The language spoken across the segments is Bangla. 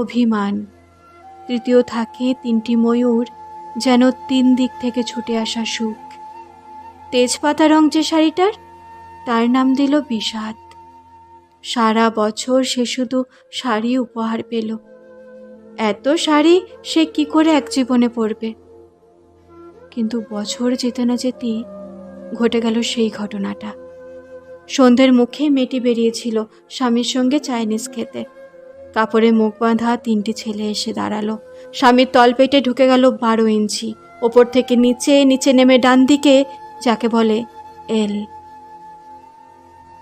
অভিমান। তৃতীয় থাকে তিনটি ময়ূর যেন তিন দিক থেকে ছুটে আসা সুখ। তেজপাতা রং যে শাড়িটার, তার নাম দিল বিষাদ। সারা বছর সে শুধু শাড়ি উপহার পেল। এত শাড়ি সে কি করে এক জীবনে পরবে? কিন্তু বছর যেতে না যেতেই ঘটে গেল সেই ঘটনাটা। সন্ধ্যের মুখে মেয়েটি বেরিয়েছিল স্বামীর সঙ্গে চাইনিজ খেতে। কাপড়ে মুখ বাঁধা তিনটি ছেলে এসে দাঁড়াল। স্বামীর তলপেটে ঢুকে গেল বারো ইঞ্চি। ওপর থেকে নিচে নিচে নেমে ডান দিকে যাকে বলে এল।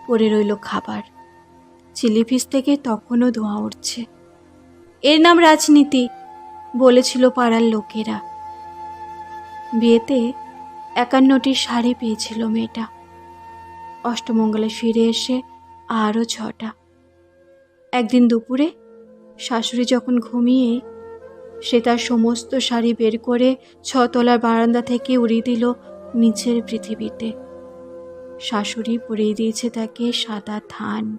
পড়ে রইল খাবার। চিলি ফিস থেকে তখনও ধোঁয়া উঠছে। এর নাম রাজনীতি, বলেছিল পাড়ার লোকেরা। বিয়েতে একান্নটি শাড়ি পেয়েছিল মেয়েটা। অষ্টমঙ্গলে ফিরে এসে আরও ছটা। একদিন দুপুরে শাশুড়ি যখন ঘুমিয়ে সে তার সমস্ত শাড়ি বের করে ছতলার বারান্দা থেকে উড়িয়ে দিল নিচের পৃথিবীতে। শাশুড়ি পরিয়ে দিয়েছে তাকে সাদা থান।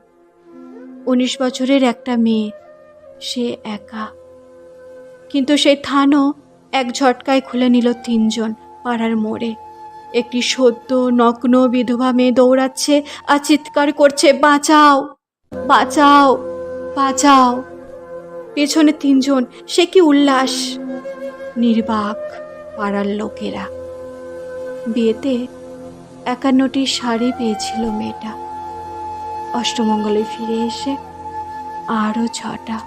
উনিশ বছরের একটা মেয়ে, সে একা। কিন্তু সেই থানও এক ঝটকায় খুলে নিল তিনজন পাড়ার মোড়ে। একটি সদ্য, নগ্ন বিধবা মেয়ে দৌড়াচ্ছে আর চিৎকার করছে, বাঁচাও! বাঁচাও! বাঁচাও! পেছনে তিনজন, সে কি উল্লাস? নির্বাক পাড়ার লোকেরা। বিয়েতে একান্নটি শাড়ি পেয়েছিল মেয়েটা। অষ্টমঙ্গলে ফিরে এসে আরও ছটা।